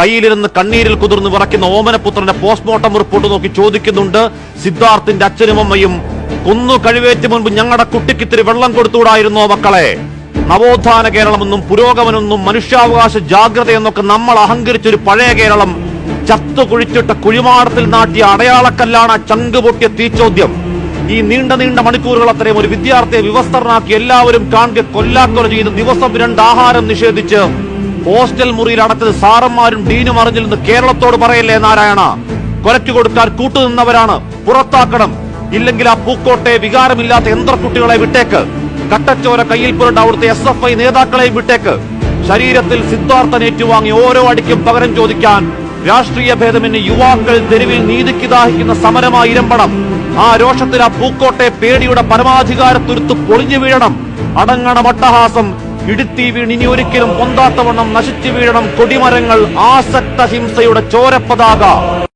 കയ്യിലിരുന്ന് കണ്ണീരിൽ കുതിർന്ന് വിറയ്ക്കുന്ന ഓമനപുത്രന്റെ postmortem report നോക്കി ചോദിക്കുന്നുണ്ട്. സിദ്ധാർത്ഥിന്റെ അച്ഛനും അമ്മയും കൊന്നു കഴിവേറ്റ് മുൻപ് ഞങ്ങളുടെ കുട്ടിക്കിത്തിരി വെള്ളം കൊടുത്തുകൂടായിരുന്നോ മക്കളെ? നവോത്ഥാന കേരളമെന്നും പുരോഗമനെന്നും മനുഷ്യാവകാശ ജാഗ്രതയെന്നൊക്കെ നമ്മൾ അഹങ്കരിച്ചൊരു പഴയ കേരളം. ചത്തു കുഴിച്ചിട്ട കുഴിമാടത്തിൽ നാട്ടിയ അടയാളക്കല്ലാണ് ചങ്ക് പൊട്ടിയ തീച്ചോദ്യം. ഈ നീണ്ട നീണ്ട മണിക്കൂറുകൾ അത്രയും ഒരു വിദ്യാർത്ഥിയെ വിവസ്ത്രനാക്കി എല്ലാവരും കാണുക കൊല്ലാക്കൊല ചെയ്ത് ദിവസം രണ്ട് ആഹാരം നിഷേധിച്ച് ഹോസ്റ്റൽ മുറിയിൽ അടച്ചത് സാറന്മാരും ഡീനും അറിഞ്ഞില്ലെന്ന് കേരളത്തോട് പറയല്ലേ നാരായണ? കൊലയ്ക്ക് കൊടുക്കാൻ കൂട്ടുനിന്നവരാണ്. പുറത്താക്കണം. ഇല്ലെങ്കിൽ ആ പൂക്കോട്ടെ വികാരമില്ലാത്ത യന്ത്രക്കുട്ടികളെ വിട്ടേക്ക്. കട്ടച്ചോര കയ്യിൽ പുരണ്ട അവിടുത്തെ എസ് എഫ് ഐ നേതാക്കളെയും വിട്ടേക്ക്. ശരീരത്തിൽ സിദ്ധാർത്ഥൻ ഏറ്റുവാങ്ങി ഓരോ അടിക്കും പകരം ചോദിക്കാൻ രാഷ്ട്രീയ ഭേദമെന്ന് യുവാക്കൾ തെരുവിൽ നീതിക്ക് ദാഹിക്കുന്ന സമരമായി ആ രോഷത്തിൽ ആ പൂക്കോട്ടെ പേടിയുടെ പരമാധികാരത്തുരുത്ത് പൊളിഞ്ഞു വീഴണം. അടങ്ങണം അട്ടഹാസം ഇടുത്തി വീണ് ഇനി ഒരിക്കലും പൊന്താത്തവണ്ണം നശിച്ചു വീഴണം കൊടിമരങ്ങൾ ആസക്ത ഹിംസയുടെ ചോരപ്പതാക.